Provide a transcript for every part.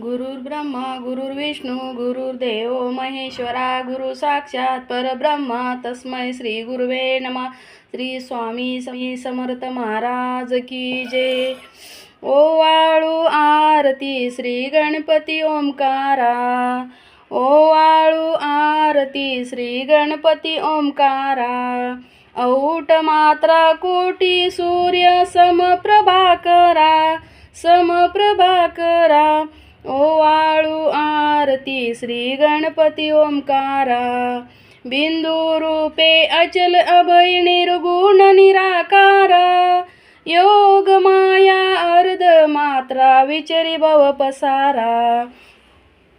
गुरुर्ब्रह्मा गुरुर्विष्णू गुरुर्देव महेश्वरा गुरु साक्षात परब्रह्मा तस्मै श्री गुरुवे नमः. श्री स्वामी स्वामी समर्थ महाराज की जय. ओ वाळू आरती श्री गणपती ओंकारा. ओ वाळू आरती श्री गणपती ओंकारा. औट मात्रा कोटी सूर्य समप्रभाकरा समप्रभाकरा करा. वाळू आरती श्री गणपती ओंकारा. बिंदू रूपे अचल अभय निर्गुण निराकारा. योग माया अर्ध मात्रा विचरी भव पसारा.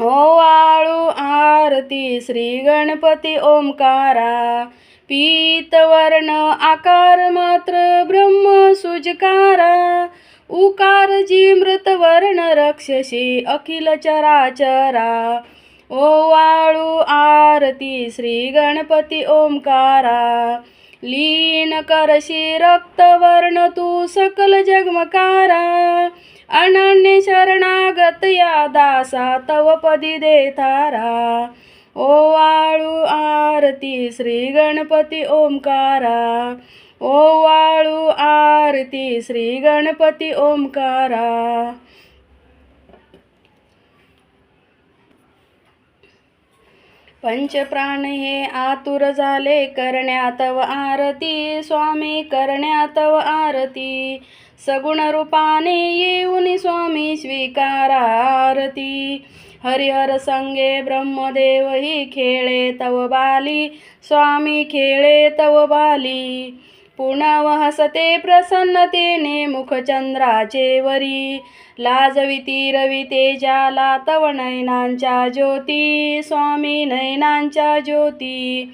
ओ वाळू आरती श्री गणपती ओंकारा. पीतवर्ण आकार मात्र ब्रह्म सुजकारा. उकार जी मृतवर्ण रक्षसी अखिल चराचरा। ओ वाळू आरती श्री गणपती ओंकारा। लीन करशी रक्तवर्ण तू सकल जगमकारा। अनन्य शरणागत या दासा तव पदी दे तारा ओ वाळू आरती श्री गणपती ओंकारा। ओ वाळू आरती श्री गणपती ओंकारा. पंचप्राण हे आतुर झाले करण्यात व आरती स्वामी करण्यात व आरती. सगुण रूपाने येऊन स्वामी स्वीकारा आरती. हरिहर संगे ब्रह्मदेव ही खेळे तव बाली. स्वामी खेळे तव बाली. पुनव हसते प्रसन्नतेने मुखचंद्राचे वरी. लाजविती रवी तेजाला तव नयनांच्या ज्योती स्वामी नयनांच्या ज्योती.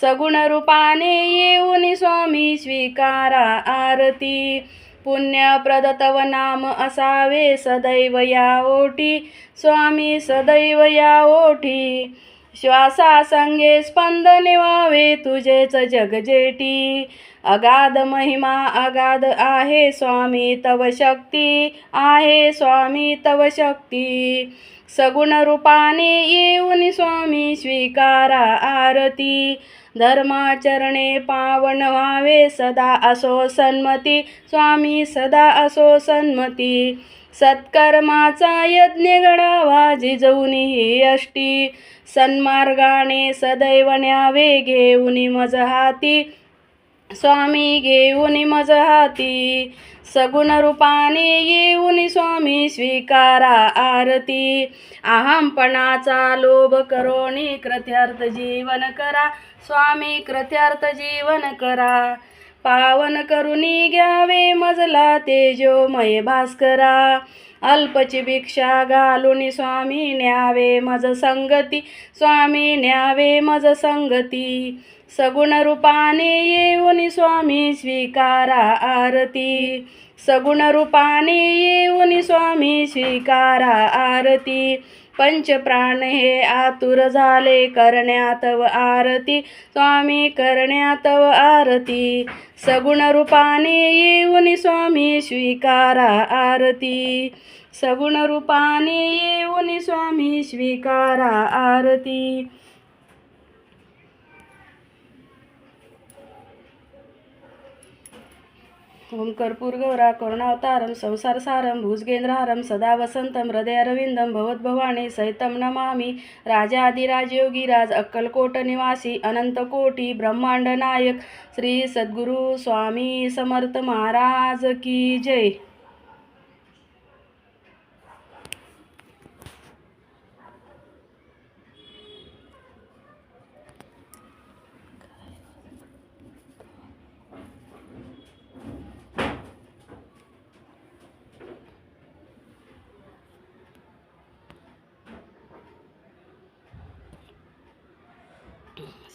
सगुण रूपाने येऊन स्वामी स्वीकारा आरती. पुण्यप्रद तव नाम असावे सदैव या ओठी स्वामी सदैव या ओठी श्वासा संगे स्पंदने व्हावे तुझेच जगजेटी अगाध महिमा अगाध आहे स्वामी तव शक्ती आहे स्वामी तव शक्ती. सगुण रूपाने येऊन स्वामी स्वीकारा आरती. धर्माचरणे पावन व्हावे सदा असो सन्मती. स्वामी सदा असो सन्मती. सत्कर्माचा यज्ञ घडावा जिजवून ही अष्टी. सन्मार्गाने सदैव न्यावे घेऊन मज हाती. स्वामी घेऊन मज हाती. सगुण रूपाने येऊन स्वामी स्वीकारा आरती. अहमपणाचा लोभ करोणी कृत्यार्थ जीवन करा. स्वामी कृत्यार्थ जीवन करा. पावन करून घ्यावे मजला तेजोमय भास्करा. अल्पची भिक्षा घालून स्वामी न्यावे मज संगती. स्वामी न्यावे मज संगती. सगुण रूपाने येऊन स्वामी स्वीकारा आरती. सगुण रूपाने येऊन स्वामी स्वीकारा आरती. पंचप्राण हे आतुर झाले करण्यात व आरती. स्वामी करण्यात व आरती. सगुण रूपाने येऊन स्वामी स्वीकारा आरती. सगुण रूपाने येऊन स्वामी स्वीकारा आरती. ओम कर्पूर गौरा करुणावतारम संसारसारम भुजगेंद्रहारम सदा वसंतम हृदय अरविंदम भवत भवानी राजा आदिराजयोगी राज अक्कलकोट निवासी अनंतकोटी ब्रह्मांड नायक श्री सद्गुरु स्वामी समर्थ महाराज की जय।